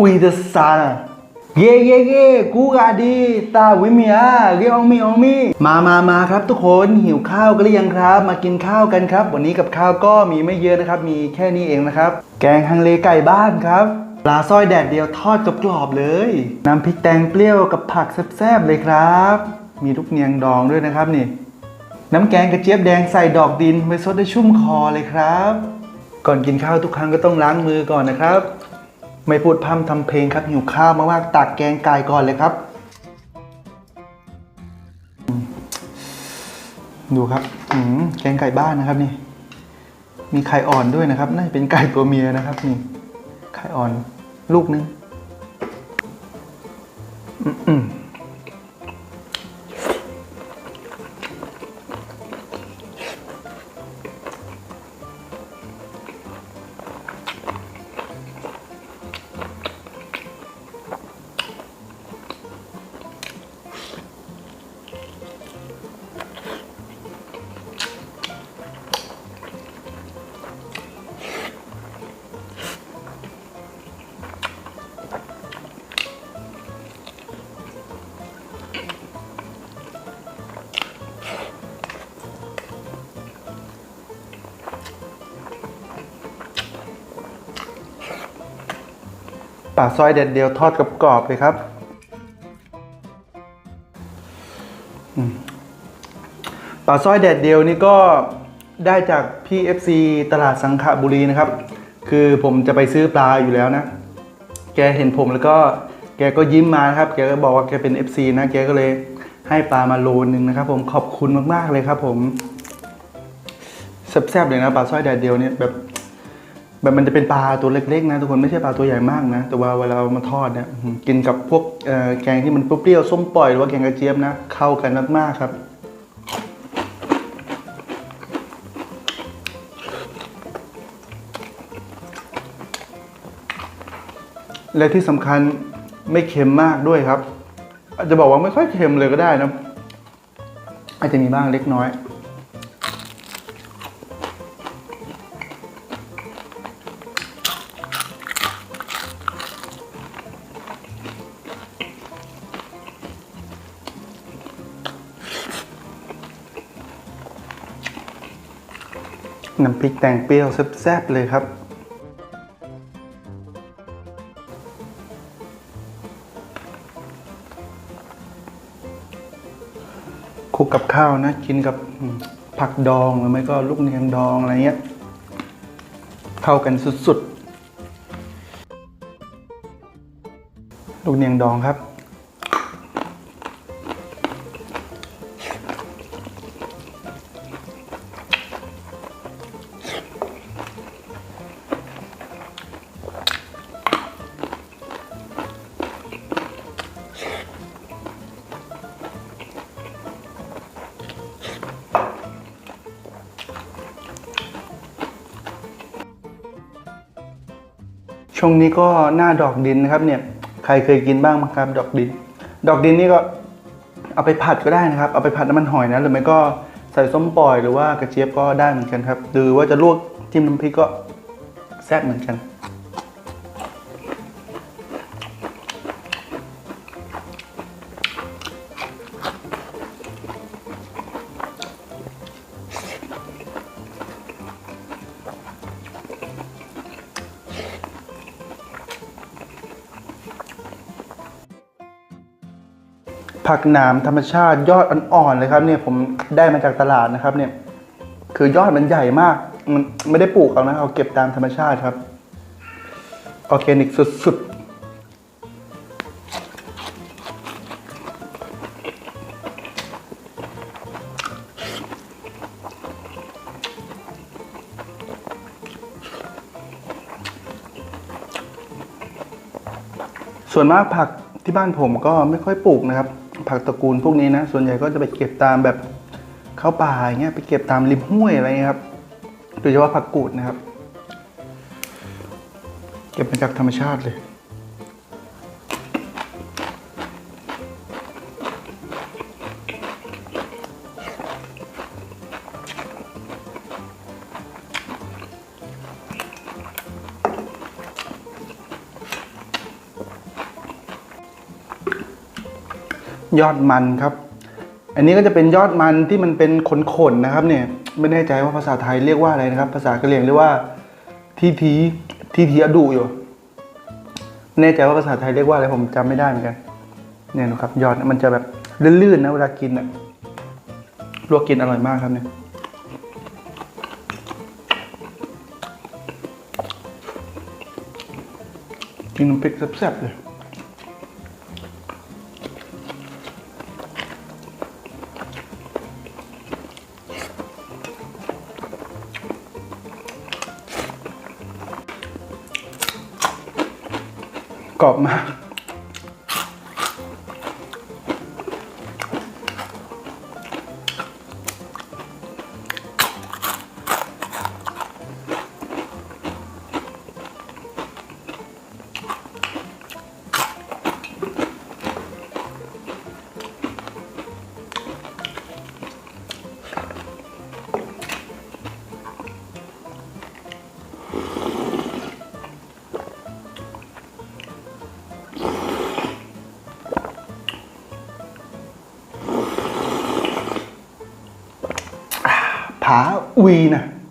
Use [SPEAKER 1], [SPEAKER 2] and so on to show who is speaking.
[SPEAKER 1] อุยเดซานเย่เย่เย่กูกาดี ตาวิมียเรียองมีอองมีมามามาครับทุกคนหิวข้าวกันหรือยังครับ มากินข้าวกันครับ วันนี้กับข้าวก็มีไม่เยอะนะครับ มีแค่นี้เองนะครับ แกงฮังเลไก่บ้านครับปลาสร้อยแดดเดียวทอดกรอบเลย น้ำพริกแตงเปรี้ยวกับผักแซ่บๆเลยครับ มีลูกเนียงดองด้วยนะครับนี่ น้ำแกงกระเจี๊ยบแดงใส่ดอกดินไปซดได้ชุ่มคอเลยครับ ก่อนกินข้าวทุกครั้งก็ต้องล้างมือก่อนนะครับ ไม่พูดพร่ำทำเพลงครับหิวข้าวมากๆตักแกงไก่ก่อนเลยครับ ดูครับอืมแกงไก่บ้านนะครับนี่ มีไข่อ่อนด้วยนะครับน่าจะเป็นไก่ตัวเมียนะครับนี่ไข่อ่อนลูกนึงอืม ปลาซอยเด็ดเดียวทอดกับกรอบเลยครับปลาซอยแดดเดียวนี่ก็ได้จากพี่ FC ตลาดสังขบุรีนะครับ คือผมจะไปซื้อปลาอยู่แล้วนะ แกเห็นผมแล้วก็แกก็ยิ้มมานะครับ แกก็บอกว่าแกเป็น FC นะ แกก็เลยให้ปลามาโลนึงนะครับ ผมขอบคุณมากๆเลยครับ ผมแซ่บๆเลยนะปลาสร้อยแดดเดียวเนี่ยแบบ แบบมันจะเป็นปลาตัวเล็กๆนะทุกคนไม่ใช่ปลาตัวใหญ่มากนะ แต่ว่าเวลาเอามาทอดเนี่ยกินกับพวกแกงที่มันเปรี้ยวๆส้มปล่อยหรือว่าแกงกระเจี๊ยบนะเข้ากันมากๆครับและที่สำคัญไม่เค็มมากด้วยครับ อาจจะบอกว่าไม่ค่อยเค็มเลยก็ได้นะ อาจจะมีบ้างเล็กน้อย น้ำพริกแตงเปรี้ยวแซ่บๆเลยครับ คลุกกับข้าวนะ กินกับผักดองหรือไม่ก็ลูกเนียงดองอะไรเงี้ย เข้ากันสุดๆ ลูกเนียงดองครับ ช่วงนี้ก็หน้าดอกดินนะครับเนี่ยใครเคยกินบ้างไหมครับ ดอกดิน ดอกดินนี่ก็เอาไปผัดก็ได้นะครับ เอาไปผัดน้ำมันหอยนะหรือไม่ก็ใส่ส้มปล่อยหรือว่ากระเจี๊ยบก็ได้เหมือนกันครับ หรือว่าจะลวกจิ้มน้ำพริกก็แซ่บเหมือนกัน ผักหนามธรรมชาติยอดอ่อนๆเลยครับเนี่ยผมได้มาจากตลาดนะครับเนี่ยคือยอดมันใหญ่มาก มันไม่ได้ปลูกเอานะเอาเก็บตามธรรมชาติครับออร์แกนิกสุดๆส่วนมากผักที่บ้านผมก็ไม่ค่อยปลูกนะครับ ผักตระกูลพวกนี้นะ ส่วนใหญ่ก็จะไปเก็บตามแบบเข้าป่าอย่างเงี้ยไปเก็บตามริมห้วยอะไรเงี้ยครับ โดยเฉพาะผักกูดนะครับ เก็บมาจากธรรมชาติเลย ยอดมันครับ อันนี้ก็จะเป็นยอดมันที่มันเป็นขนๆนะครับเนี่ยไม่แน่ใจว่าภาษาไทยเรียกว่าอะไรนะครับ ภาษากะเหรี่ยงเรียกว่าทีทีทีทีอดูอยู่ไม่แน่ใจว่าภาษาไทยเรียกว่าอะไรผมจำไม่ได้เหมือนกันเนี่ยนะครับยอดมันจะแบบลื่นๆนะเวลากินอะลวกกินอร่อยมากครับเนี่ยกินน้ำพริกแซ่บๆเลย กรอบมาก อุยนะ